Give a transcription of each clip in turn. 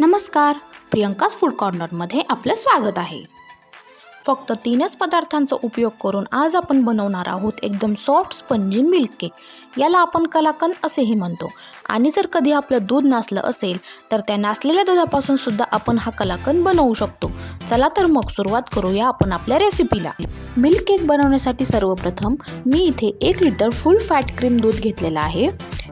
नमस्कार प्रियंकाच फूड कॉर्नरमध्ये आपलं स्वागत आहे. फक्त तीनच पदार्थांचा उपयोग करून आज आपण बनवणार आहोत एकदम सॉफ्ट स्पंजी मिल्क केक याला आपण कलाकंद असेही म्हणतो. आणि जर कधी आपलं दूध नासलं असेल तर त्या नासलेल्या दुधापासून सुद्धा आपण हा कलाकंद बनवू शकतो. चला तर मग सुरुवात करूया आपण आपल्या रेसिपीला मिल्क केक बनवण्यासाठी सर्वप्रथम मी इथे एक लिटर फुल फॅट क्रीम दूध घेतलेलं आहे.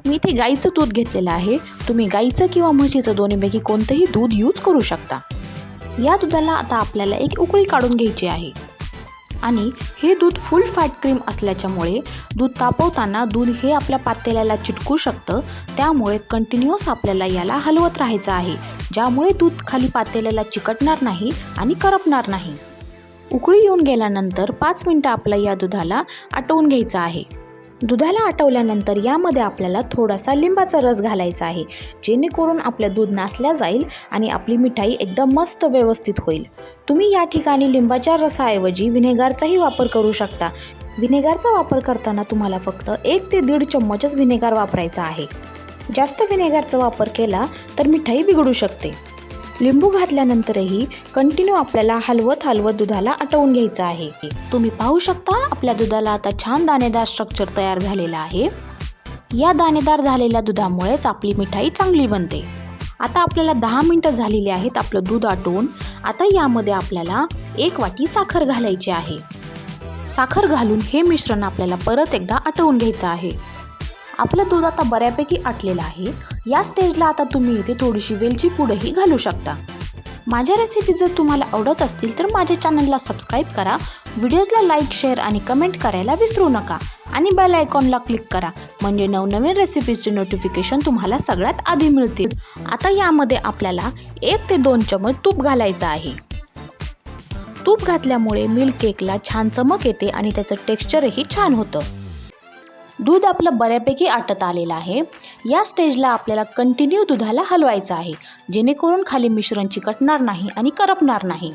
मी इथे गाईचं दूध घेतलेलं आहे. तुम्ही गाईचं किंवा म्हशीचं दोन्हीपैकी कोणतंही दूध यूज करू शकता. या दुधाला आता आपल्याला एक उकळी काढून घ्यायची आहे. आणि हे दूध फुल फॅट क्रीम असल्याच्यामुळे दूध तापवताना दूध हे आपल्या पातेल्याला चिटकू शकतं. त्यामुळे कंटिन्युअस आपल्याला याला हलवत राहायचं आहे. ज्यामुळे दूध खाली पातेल्याला चिकटणार नाही आणि करपणार नाही. उकळी येऊन गेल्यानंतर पाच मिनटं आपल्या या दुधाला आटवून घ्यायचं आहे. दुधाला आटवल्यानंतर यामध्ये आपल्याला थोडासा लिंबाचा रस घालायचा आहे जेणेकरून आपलं दूध नासल्या जाईल आणि आपली मिठाई एकदम मस्त व्यवस्थित होईल. तुम्ही या ठिकाणी लिंबाच्या रसाऐवजी व्हिनेगारचाही वापर करू शकता. व्हिनेगारचा वापर करताना तुम्हाला फक्त एक ते दीड चम्मचच व्हिनेगार वापरायचा आहे. जास्त व्हिनेगारचा वापर केला तर मिठाई बिघडू शकते. लिंबू घातल्यानंतरही कंटिन्यू आपल्याला हलवत हलवत दुधाला आटवून घ्यायचं आहे. तुम्ही पाहू शकता आपल्या दुधाला आता छान दाणेदार स्ट्रक्चर तयार झालेलं आहे. या दाणेदार झालेल्या दुधामुळेच आपली मिठाई चांगली बनते. आता आपल्याला दहा मिनटं झालेली आहेत आपलं दूध आटवून. आता यामध्ये आपल्याला एक वाटी साखर घालायची आहे. साखर घालून हे मिश्रण आपल्याला परत एकदा आटवून घ्यायचं आहे. आपलं दूध आता बऱ्यापैकी आटलेलं आहे. या स्टेजला आता तुम्ही इथे थोडीशी वेलची पुढंही घालू शकता. माझ्या रेसिपी जर तुम्हाला आवडत असतील तर माझ्या चॅनलला सबस्क्राईब करा. व्हिडिओजला लाईक शेअर आणि कमेंट करायला विसरू नका. आणि बेल आयकॉनला क्लिक करा. म्हणजे नवनवीन रेसिपीजचे नोटिफिकेशन तुम्हाला सगळ्यात आधी मिळतील. आता यामध्ये आपल्याला एक ते दोन चमच तूप घालायचं आहे. तूप घातल्यामुळे मिल्क केकला छान चमक येते आणि त्याचं टेक्स्चरही छान होतं. दूध आपलं बऱ्यापैकी आटत आलेलं आहे. या स्टेजला आपल्याला कंटिन्यू दुधाला हलवायचं आहे. जेणेकरून खाली मिश्रण चिकटणार नाही आणि करपणार नाही.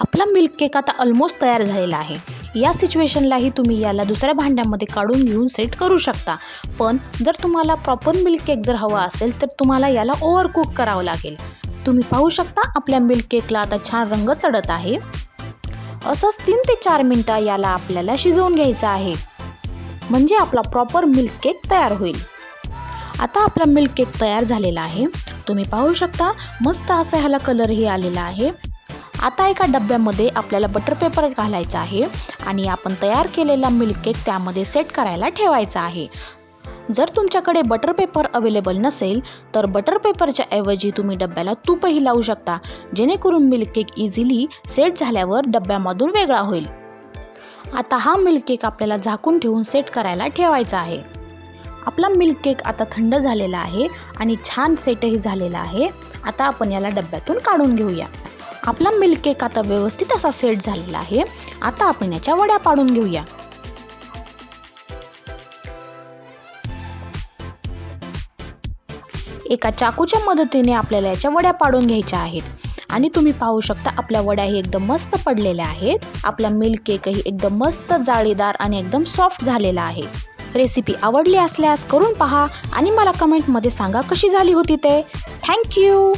आपला मिल्क केक आता ऑलमोस्ट तयार झालेला आहे. या सिच्युएशनलाही तुम्ही याला दुसऱ्या भांड्यामध्ये काढून घेऊन सेट करू शकता. पण जर तुम्हाला प्रॉपर मिल्क केक जर हवा असेल तर तुम्हाला याला ओव्हर कुक करावं लागेल. तुम्ही पाहू शकता आपल्या मिल्क केकला आता छान रंग चढत आहे. असंच तीन ते चार मिनटं याला आपल्याला शिजवून घ्यायचं आहे. म्हणजे आपला प्रॉपर मिल्क केक तयार होईल. आता आपला मिल्क केक तयार झालेला आहे. तुम्ही पाहू शकता मस्त असा ह्याला कलरही आलेला आहे. आता एका डब्यामध्ये आपल्याला बटर पेपर घालायचा आहे. आणि आपण तयार केलेला मिल्क केक त्यामध्ये सेट करायला ठेवायचा आहे. जर तुमच्याकडे बटर पेपर अवेलेबल नसेल तर बटर पेपरच्या ऐवजी तुम्ही डब्याला तूपही लावू शकता जेणेकरून मिल्क केक इझिली सेट झाल्यावर डब्यामधून वेगळा होईल. आता हा मिल्क केक आपल्याला झाकून ठेवून सेट करायला ठेवायचा आहे. आपला मिल्क केक आता थंड झालेला आहे आणि छान सेटही झालेला आहे. आता आपण याला डब्यातून काढून घेऊया. आपला मिल्क केक आता व्यवस्थित असा सेट झालेला आहे. आता आपण याच्या वड्या पाडून घेऊया. एका चाकूच्या मदतीने आपल्याला याच्या वड्या पाडून घ्यायच्या आहेत. आणि तुम्ही पाहू शकता आपल्या वड्याही एकदम मस्त पडलेल्या आहेत. आपला मिल्क केकही एकदम मस्त जाळीदार आणि एकदम सॉफ्ट झालेला आहे. रेसिपी आवडली असल्यास करून पहा आणि मला कमेंटमध्ये सांगा कशी झाली होती ते. थँक्यू